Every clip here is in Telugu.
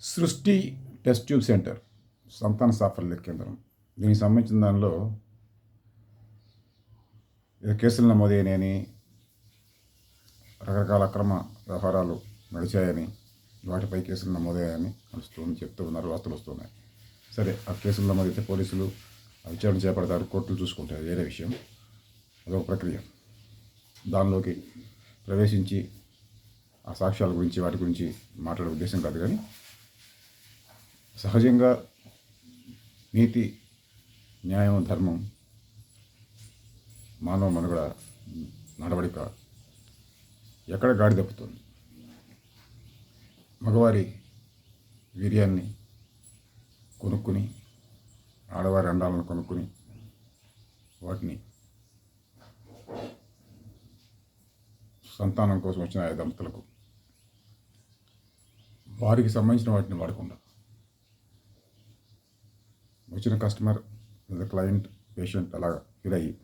సృష్టి టెస్ట్ ట్యూబ్ సెంటర్ సంతాన సాఫల్య కేంద్రం. దీనికి సంబంధించిన దానిలో ఏదో కేసులు నమోదైనాయని రకరకాల అక్రమ వ్యవహారాలు నడిచాయని వాటిపై కేసులు నమోదయ్యాయని వస్తుంది చెప్తూ ఉన్నారు వార్తలు వస్తున్నాయి. సరే ఆ కేసులు నమోదైతే పోలీసులు ఆ విచారణ చేపడతారు కోర్టులు చూసుకుంటారు వేరే విషయం. అదొక ప్రక్రియ. దానిలోకి ప్రవేశించి ఆ సాక్ష్యాల గురించి వాటి గురించి మాట్లాడే ఉద్దేశం కాదు కానీ సహజంగా నీతి న్యాయం ధర్మం మానవ మనుగడ నడవడిక ఎక్కడ గాడి తప్పుతుంది మగవారి వీర్యాన్ని కొనుక్కుని ఆడవారి అండాలను కొనుక్కుని వాటిని సంతానం కోసం వచ్చిన దంపతులకు వారికి సంబంధించిన వాటిని వాడకుండా వచ్చిన కస్టమర్ లేదా క్లయింట్ పేషెంట్ అలా ఇదయ్యి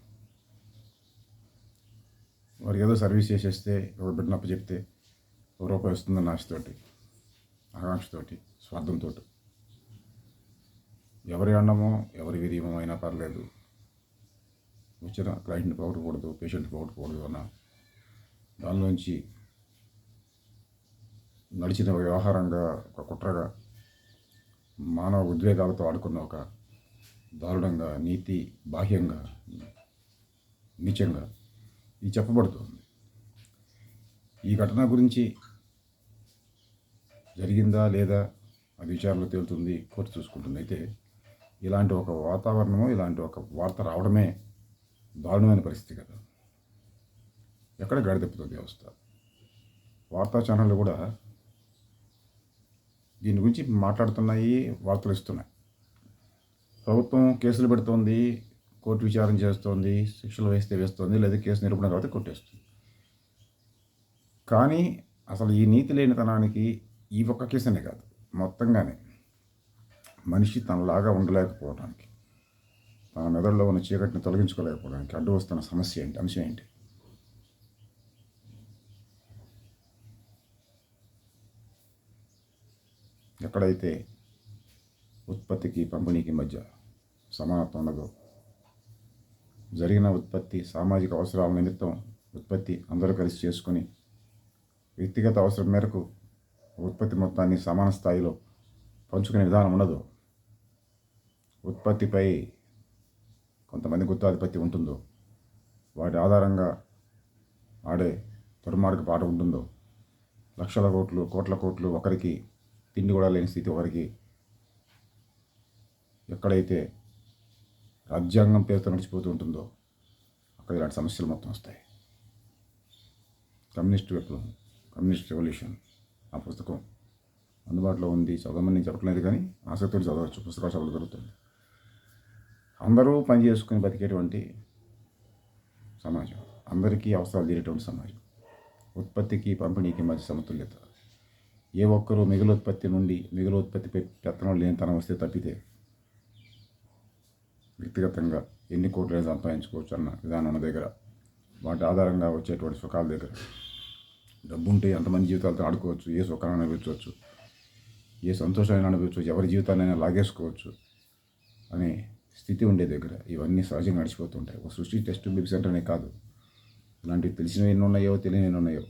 అయ్యి ఏదో సర్వీస్ చేసేస్తే ఎవరు బిడ్డను చెప్తే ఒక రూపాయి వస్తుందన్న ఆశతోటి ఆకాంక్షతోటి స్వార్థంతో ఎవరి అన్నమో ఎవరి వీర్యమో అయినా పర్లేదు. వచ్చిన క్లయింట్ని పోగొట్టకూడదు పేషెంట్ పోగొట్టకూడదు అన్న దానిలోంచి నడిచిన వ్యవహారంగా ఒక కుట్రగా మానవ ఉద్వేగాలతో ఆడుకున్న ఒక దారుణంగా నీతి బాహ్యంగా నీచంగా ఇది చెప్పబడుతుంది. ఈ ఘటన గురించి జరిగిందా లేదా అది విచారణలో తేలుతుంది కోర్టు చూసుకుంటుంది. అయితే ఇలాంటి ఒక వాతావరణము ఇలాంటి ఒక వార్త రావడమే దారుణమైన పరిస్థితి కదా. ఎక్కడ గాడి తప్పుతుంది వ్యవస్థ? వార్తా ఛానళ్ళు కూడా దీని గురించి మాట్లాడుతున్నాయి వార్తలు ఇస్తున్నాయి. ప్రభుత్వం కేసులు పెడుతోంది కోర్టు విచారణ చేస్తోంది శిక్షలు వేస్తే వేస్తోంది లేదా కేసు నిరూపణ తర్వాత కొట్టేస్తుంది. కానీ అసలు ఈ నీతి లేనితనానికి ఈ ఒక్క కేసునే కాదు మొత్తంగానే మనిషి తనలాగా ఉండలేకపోవడానికి తన మెదడులో ఉన్న చీకటిని తొలగించుకోలేకపోవడానికి అడ్డు వస్తున్న సమస్య ఏంటి అంశం ఏంటి? ఎక్కడైతే ఉత్పత్తికి పంపిణీకి మధ్య సమానత్వం ఉండదు. జరిగిన ఉత్పత్తి సామాజిక అవసరాల నిమిత్తం ఉత్పత్తి అందరూ కలిసి చేసుకుని వ్యక్తిగత అవసరం మేరకు ఉత్పత్తి మొత్తాన్ని సమాన స్థాయిలో పంచుకునే విధానం ఉండదు. ఉత్పత్తిపై కొంతమంది గుత్తాధిపత్తి ఉంటుందో వాటి ఆధారంగా ఆడే దుర్మార్గ పాట ఉంటుందో లక్షల కోట్లు కోట్ల కోట్లు ఒకరికి తిండి కూడా లేని స్థితి ఒకరికి ఎక్కడైతే రాజ్యాంగం పేరుతో నడిచిపోతూ ఉంటుందో అక్కడ ఇలాంటి సమస్యలు మొత్తం వస్తాయి. కమ్యూనిస్ట్ విప్లవం కమ్యూనిస్ట్ రెవల్యూషన్ ఆ పుస్తకం అందుబాటులో ఉంది. చదవమని చెప్పట్లేదు కానీ ఆసక్తితో చదవచ్చు. పుస్తకాలు చదవడం జరుగుతుంది. అందరూ పని చేసుకుని బతికేటువంటి సమాజం. అందరికీ అవసరాలు తీరేటువంటి సమాజం. ఉత్పత్తికి పంపిణీకి మధ్య సమతుల్యత. ఏ ఒక్కరూ మిగులు ఉత్పత్తి నుండి మిగులు ఉత్పత్తిపై పెత్తనం లేనితనం వస్తే తప్పితే వ్యక్తిగతంగా ఎన్ని కోట్లైనా సంపాదించుకోవచ్చు అన్న విధానం దగ్గర. వాటి ఆధారంగా వచ్చేటువంటి సుఖాల దగ్గర. డబ్బు ఉంటే ఎంతమంది జీవితాలతో ఆడుకోవచ్చు ఏ సుఖాన్ని అనుభవించవచ్చు ఏ సంతోషాన్ని అనుభవించవచ్చు ఎవరి జీవితాన్నైనా లాగేసుకోవచ్చు అనే స్థితి ఉండే దగ్గర ఇవన్నీ సహజంగా నడిచిపోతుంటాయి. ఒక సృష్టి టెస్ట్ బిబ్ సెంటర్నే కాదు. ఇలాంటివి తెలిసినవి ఎన్ని ఉన్నాయో తెలియని ఎన్ని ఉన్నాయో.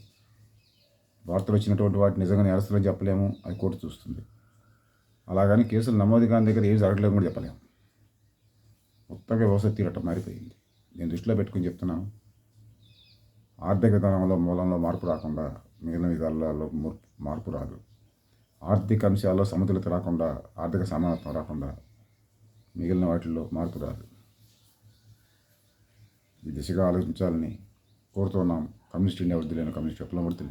వార్తలు వచ్చినటువంటి వాటి నిజంగా నేరస్తులని చెప్పలేము అది కోర్టు చూస్తుంది. అలాగని కేసులు నమోదు కాని దగ్గర ఏం జరగలేము కూడా చెప్పలేము. కొత్తగా వ్యవస్థ తీరటం మారిపోయింది. నేను దృష్టిలో పెట్టుకుని చెప్తున్నాను. ఆర్థిక విధానంలో మూలంలో మార్పు రాకుండా మిగిలిన విధాలలో మూర్- మార్పు రాదు. ఆర్థిక అంశాల్లో సమతుల్యత రాకుండా ఆర్థిక సమానత్వం రాకుండా మిగిలిన వాటిల్లో మార్పు రాదు. ఈ దిశగా ఆలోచించాలని కోరుతున్నాం కమ్యూనిస్ట్ ఇండియా వృద్ధి కమ్యూనిస్ట్ విప్లవం వృద్ధిని